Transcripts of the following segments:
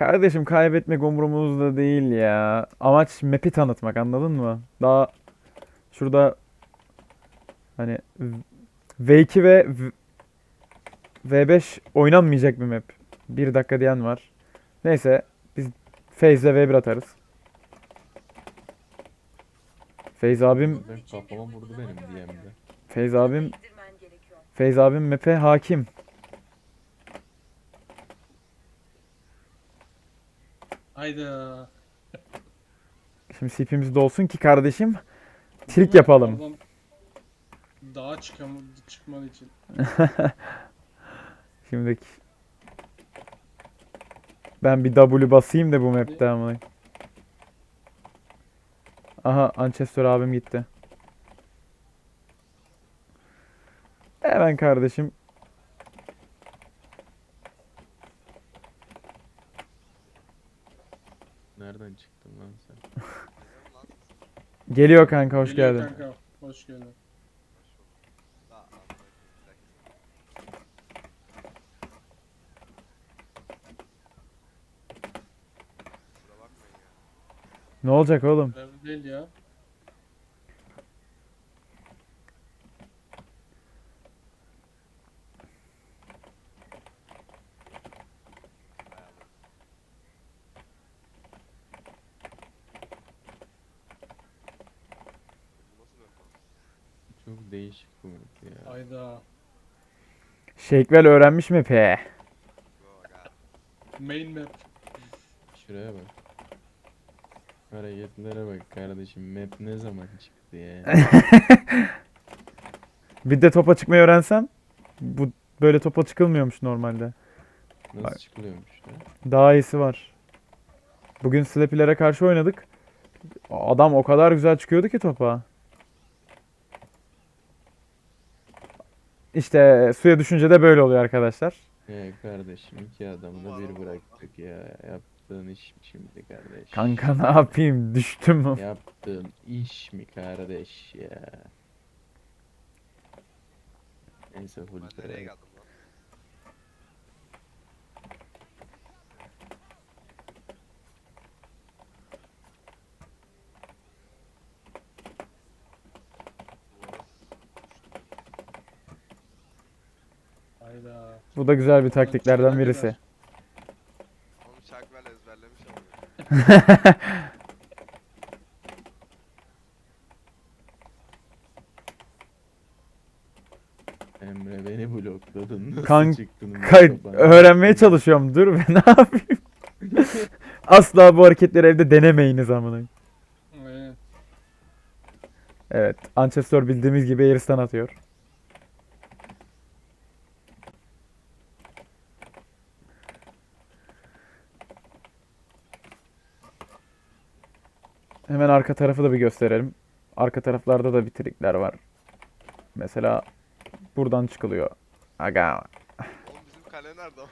Kardeşim kaybetmek umurumuzda değil ya. Amaç map'i tanıtmak anladın mı? Daha şurada hani V2 ve V- V5 oynanmayacak bir map. Bir dakika diyen var. Neyse biz Feyz'le V1 atarız. Feyz abim, Ben kafama vurdu benim DM'de. Feyz abim. Feyz abim map'e hakim. Hayda. Şimdi CP'miz dolsun ki kardeşim trik yapalım. Adam Dağa çıkam çıkman için. Şimdi ben bir W basayım da bu map'te ama. Aha Ancestor abim gitti. Hemen kardeşim. Nereden çıktın lan sen? Geliyor kanka hoş Geliyor geldin. Kanka. Hoş geldin. Ne olacak oğlum? Önemli değil ya. Çok değişik bu map ya. Hayda. Shakevel öğrenmiş map'i. Main map. Şuraya bak. Hareketlere bak kardeşim. Map ne zaman çıktı ya? Bir de topa çıkmayı öğrensem. Bu böyle topa çıkılmıyormuş normalde. Nasıl Bak. çıkılıyormuş ya? Daha iyisi var. Bugün Slappy'lere karşı oynadık. Adam o kadar güzel çıkıyordu ki topa. İşte suya düşünce de böyle oluyor arkadaşlar. Ya kardeşim iki adamı da bir bıraktık ya. Yaptığın iş mi şimdi kardeş? Kanka ne yapayım? Düştüm mü? Yaptığın iş mi kardeş ya? Neyse full nereye geldim Hayda. Bu da güzel bir taktiklerden birisi. Onu Çakvel ezberlemiş ama. Emre beni blokladın. Nasıl Kanka, çıktın bu Kay- topa? öğrenmeye çalışıyorum. Dur be ne yapayım? Asla bu hareketleri evde denemeyiniz amına. Aynen. Evet, Ancestor bildiğimiz gibi Airstun atıyor. Hemen arka tarafı da bir gösterelim. Arka taraflarda da bir trikler var. Mesela buradan çıkılıyor. Aga. Oğlum bizim kale nerede o?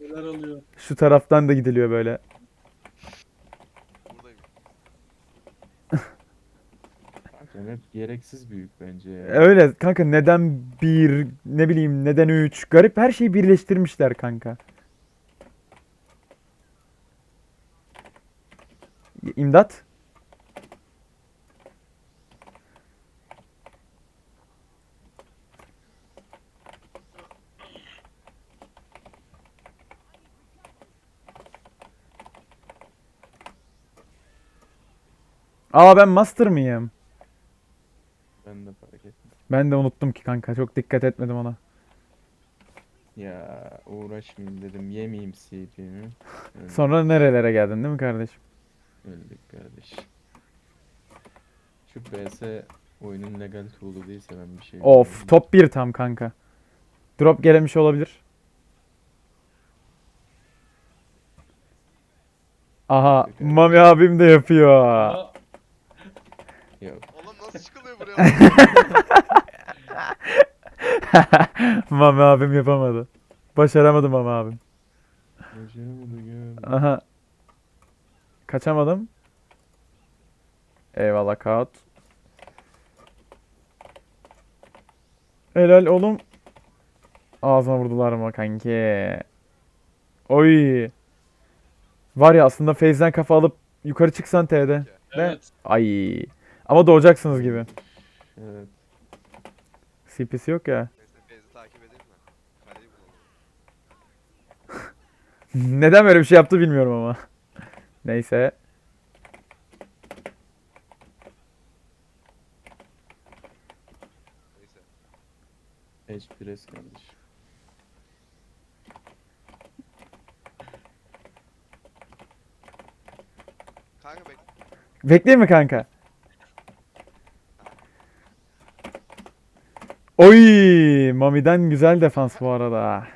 Neler oluyor? Şu taraftan da gidiliyor böyle. Buradayım. Kanka map gereksiz büyük bence ya. Öyle kanka neden bir ne bileyim neden üç garip her şeyi birleştirmişler kanka. İmdat. Aa ben master mıyım? Ben de fark ettim. Ben de unuttum ki kanka çok dikkat etmedim ona. Ya uğraşmayayım dedim yemeyeyim CP'mi. Öldük, Sonra nerelere geldin değil mi kardeşim? Öldük kardeş. Şu PS oyunun legal tool'u değilse ben bir şey Of bilmiyorum. top 1 tam kanka. Drop gelemiş olabilir. Aha Mami abim de yapıyor. Aa, Yok. Oğlum nasıl çıkılıyor buraya? Mami abim yapamadı. Başaramadı Mami abim. Başaramadı gör. Aha. Kaçamadım. Eyvallah Kaut. Helal oğlum. Ağzıma vurdular mı kanki? Oy. Var ya aslında Feyz'den kafa alıp yukarı çıksan T'de. Evet. Ay. Ama doğacaksınız gibi. Evet. CP'si yok ya. Neden böyle bir şey yaptı bilmiyorum ama. Neyse. Neyse. Edge press kardeşim. Kanka bek. Bekleyeyim mi kanka? Oy! Mami'den güzel defans bu arada.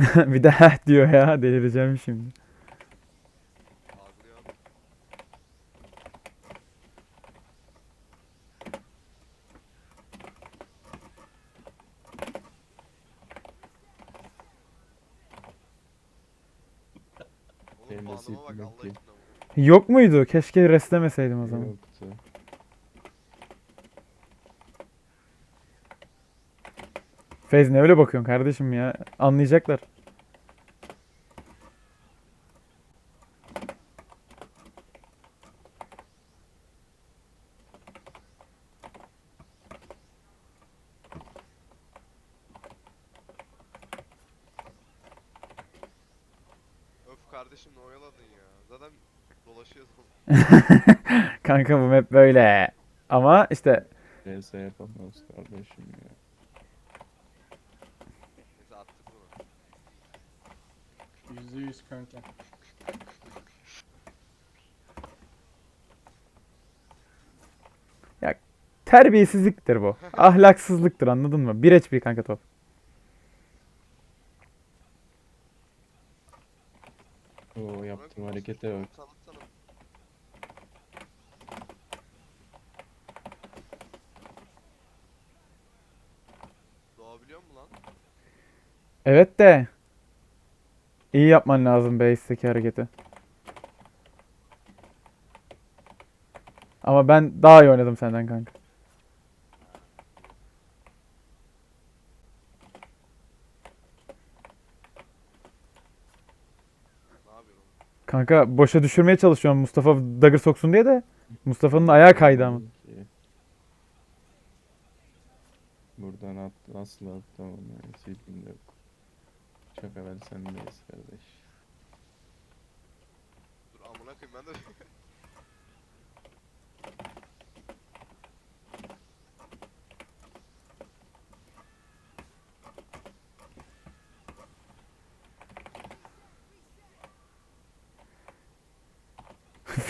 bir de heh diyor ya delireceğim şimdi. Benim de yok ki. muydu? Keşke restlemeseydim o zaman. Yoktu. Feyz ne öyle bakıyorsun kardeşim ya? Anlayacaklar. Kardeşim ne oyaladın ya. Zaten dolaşıyordum. Kanka bu map böyle. Ama işte PS yapamaz kardeşim ya. Neyse attık bunu. Yüzde yüz kanka. terbiyesizliktir bu. Ahlaksızlıktır anladın mı? 1 HP kanka top. Oo yaptığım harekete bak. Tanıtsana. Doğabiliyor mu lan? Evet de. İyi yapman lazım base'teki hareketi. Ama ben daha iyi oynadım senden kanka. Ne yapıyorum? Kanka boşa düşürmeye çalışıyorum Mustafa dagger soksun diye de. Mustafa'nın ayağı kaydı ama. Buradan attı, nasıl attı ama yani CP'm de yok. Çok evvel sendeyiz kardeş. Dur amına koyayım ben de.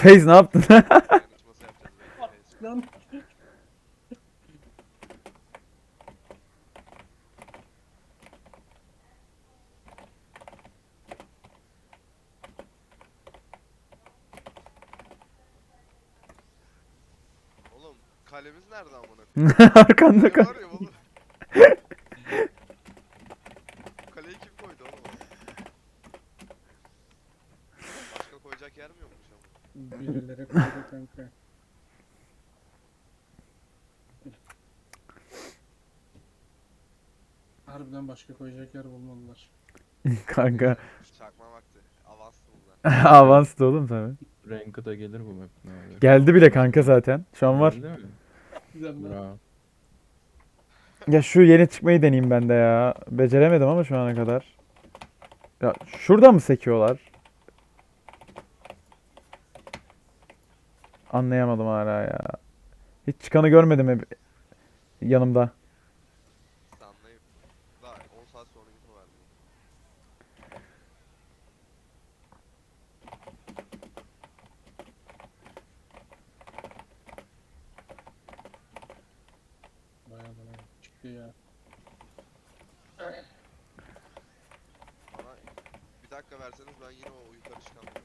Feyz ne yaptın? Lan. Oğlum kalemiz nerede amına koyayım? Arkanda Ne kanka. var ya oğlum? Kaleyi kim koydu oğlum? Başka koyacak yer mi yokmuş ama? Birileri koydu kanka. Harbiden başka koyacak yer bulmadılar. Kanka. Çakma vakti. Avanstı bunlar. Avanstı oğlum tabii. Rank'ı gelir bu map ne? Geldi bile kanka zaten. Şu an var. Geldi mi? Güzel lan. Bravo. Ya şu yeni çıkmayı deneyeyim ben de ya. Beceremedim ama şu ana kadar. Ya şurada mı sekiyorlar? Anlayamadım hala ya. Hiç çıkanı görmedim hep yanımda. Bayağı bana ya. Bana bir dakika verseniz ben yine o yukarı çıkamıyorum.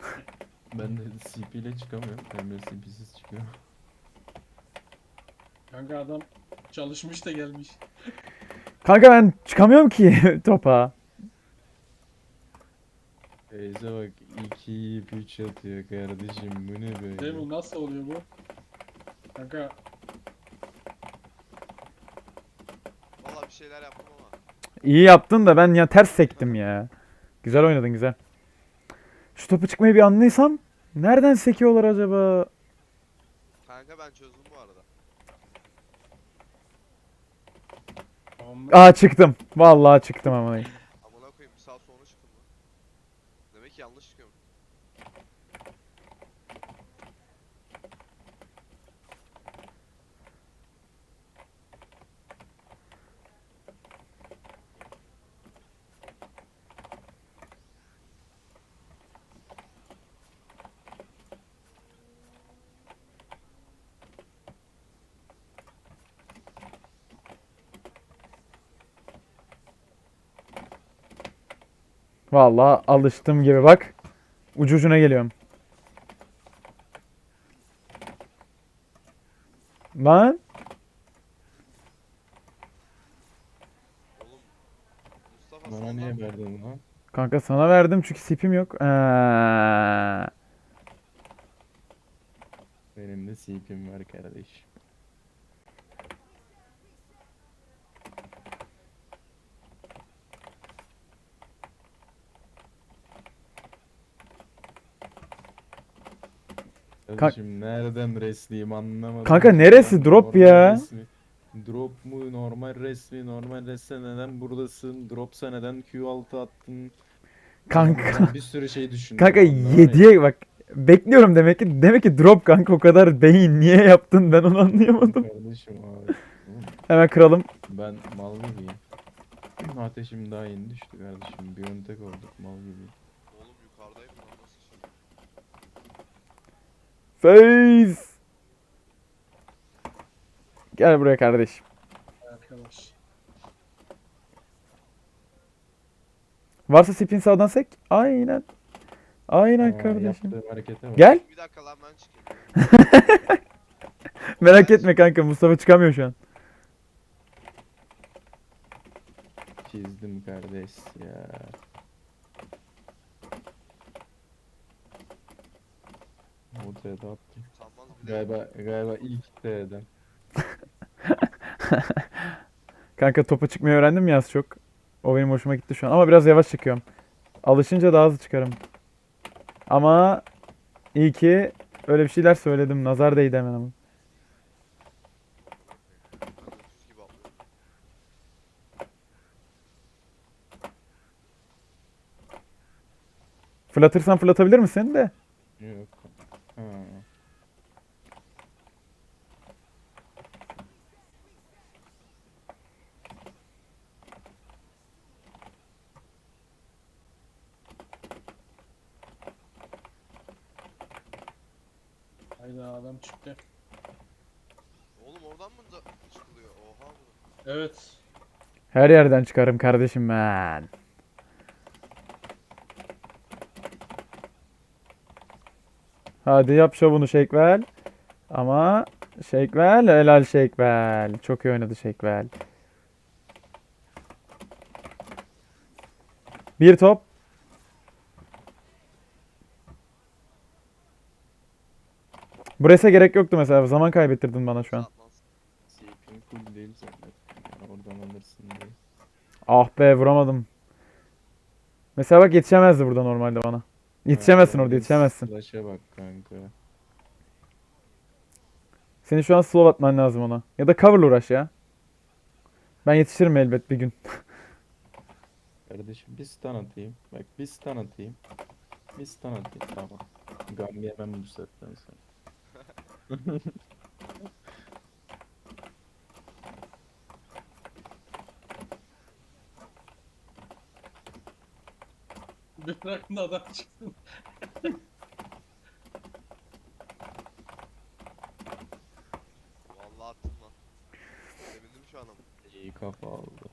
Ben de CP ile çıkamıyorum. Emre CP'siz çıkıyor. Kanka adam çalışmış da gelmiş. Kanka ben çıkamıyorum ki topa. Feyze bak 2 yiyip 3 atıyor kardeşim bu ne böyle? Değil mi? Nasıl oluyor bu? Kanka şeyler yaptım ama. İyi yaptın da ben ya ters sektim ya. Güzel oynadın güzel. Şu topu çıkmayı bir anlaysam nereden sekiyorlar acaba? Kanka ben çözdüm bu arada. Aa çıktım. Vallahi çıktım ama. Amına koyayım bir saat sonra çıktım lan. Demek ki yanlış çıkıyorum. Vallahi alıştım gibi bak. Ucu ucuna geliyorum. Lan Bana niye verdin lan? kanka sana verdim çünkü sipim yok. Ee, Benim de CP'm var kardeş. Kardeşim nereden resliyim anlamadım. Kanka neresi? Drop Normal ya. resmi. Drop mu normal resmi normal resme neden buradasın dropsa neden Q6 attın kanka. Ben bir sürü şey düşündüm Kanka ondan var ya. 7'ye bak. Bekliyorum demek ki. Demek ki drop kanka o kadar beyin niye yaptın ben onu anlayamadım. Kardeşim abi. Hemen kıralım. Ben mal gibiyim. Ateşim daha yeni düştü kardeşim. Bir ön tek olduk mal gibi. Oğlum yukarıdayım? Face. Gel buraya kardeşim. Arkadaş. Varsa spin sağdan sek. Aynen. Aynen Aa, kardeşim. Yaptığım harekete bak. Gel. Bir dakika lan ben çıkayım. Merak etme kanka Mustafa çıkamıyor şu an. Çizdim kardeş ya. Ortaya da attım. Bile. Galiba galiba ilk T'den. Kanka topa çıkmayı öğrendim ya az çok. O benim hoşuma gitti şu an. Ama biraz yavaş çıkıyorum. Alışınca daha hızlı çıkarım. Ama iyi ki öyle bir şeyler söyledim. Nazar değdi hemen ama. Öküz gibi. Fırlatırsan fırlatabilir misin de? Yok. Ha. Hayda çıktı. Oğlum oradan mı da çıkılıyor? Oha bu. Evet. Her yerden çıkarım kardeşim ben. Hadi yap şovunu Şekvel. Ama Şekvel helal Şekvel. Çok iyi oynadı Şekvel. Bir top. Buraya gerek yoktu mesela. Zaman kaybettirdin bana şu an. Ah be vuramadım. Mesela bak yetişemezdi burada normalde bana. Yetişemezsin orada yetişemezsin. Slash'a bak kanka. Senin şu an slow atman lazım ona. Ya da cover'la uğraş ya. Ben yetişirim elbet bir gün. Kardeşim bir stun atayım. Bak bir stun atayım. Bir stun atayım tamam. Gam yemem bu saatten sonra. Bırakın da adam çıktı. Vallahi attım lan. Sevindim şu an ama. İyi kafa aldı.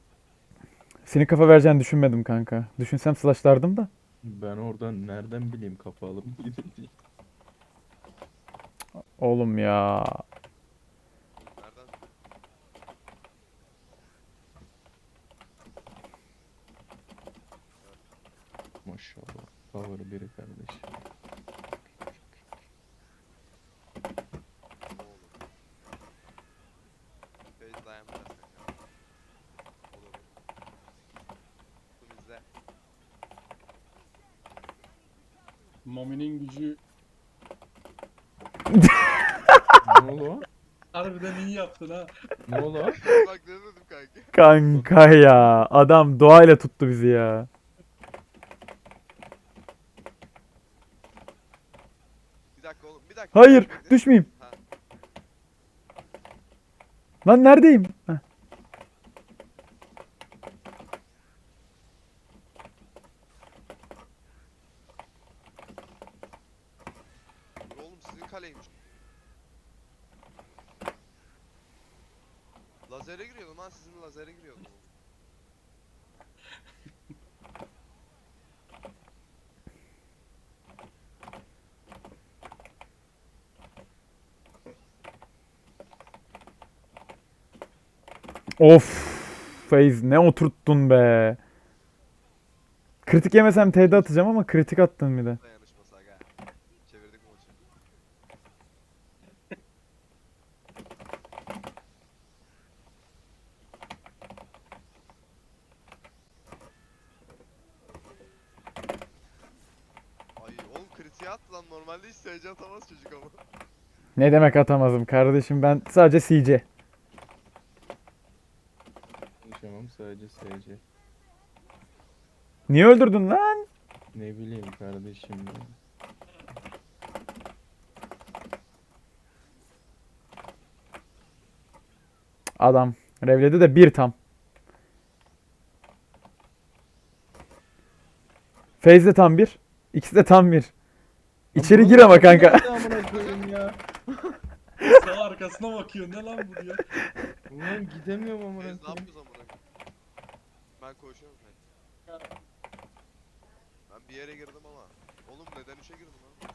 Seni kafa vereceğini düşünmedim kanka. Düşünsem slashlardım da. Ben oradan nereden bileyim kapalı mı diye. Oğlum ya. Maşallah. Power biri kardeş. Mami'nin gücü ne oldu harbiden iyi yaptın ha. Ne oldu? Bak ne dedim kanka. Kanka ya. Adam doğayla tuttu bizi ya. Bir dakika oğlum bir dakika. Hayır düşmeyeyim. Ha. Lan neredeyim? Heh. Oğlum sizin kaleymiş. Lazere giriyordum ha sizin lazere giriyordum. Of. Feyz ne oturttun be. Kritik yemesem TD atacağım ama kritik attın bir de. Dayanışması aga. Çevirdik maçı. Ay oğlum kritiğe attı lan normalde hiç SC atamaz çocuk ama. Ne demek atamazım kardeşim ben sadece CC. Konuşamam sadece SC. Niye öldürdün lan? Ne bileyim kardeşim ya. Adam revledi de bir tam. Feyz de tam bir. İkisi de tam bir. İçeri gir ama kanka. amına koyayım ya. Sağ arkasına bakıyor ne lan bu diyor. Ulan gidemiyorum amına Biz ne koyayım. yapıyoruz amına koyayım? Ben koşuyorum ben. Ben bir yere girdim ama. Oğlum neden işe girdim lan?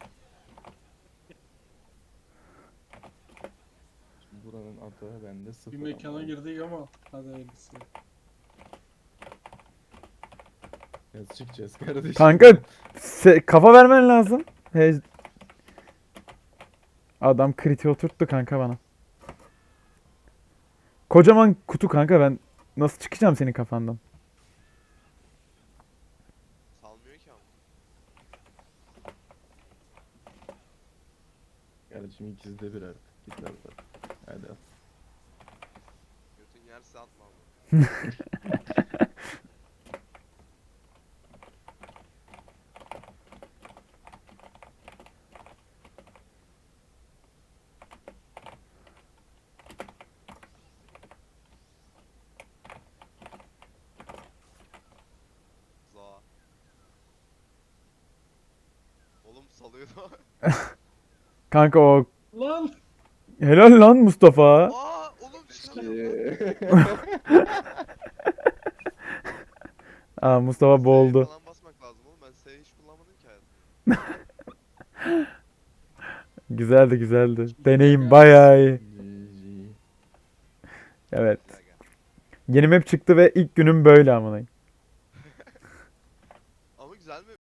Buranın atağı bende sıfır. Bir mekana ama. girdik ama hadi hayırlısı. Nasıl çıkacağız kardeşim? Kanka se- kafa vermen lazım. He- Adam kriti oturttu kanka bana. Kocaman kutu kanka ben nasıl çıkacağım senin kafandan? Salmıyor ki ama. Kardeşim ikisi de bir artık. Git lan. Hadi al. Götün yerse atma ama. Kanka o Lan! helal lan Mustafa. Aa oğlum çıkamıyorum. Aa Mustafa boğuldu. falan basmak lazım oğlum. Ben S'yi hiç kullanmadım ki hayatımda. Güzeldi güzeldi. Deneyim bayağı iyi. Evet. Yeni map çıktı ve ilk günüm böyle amına.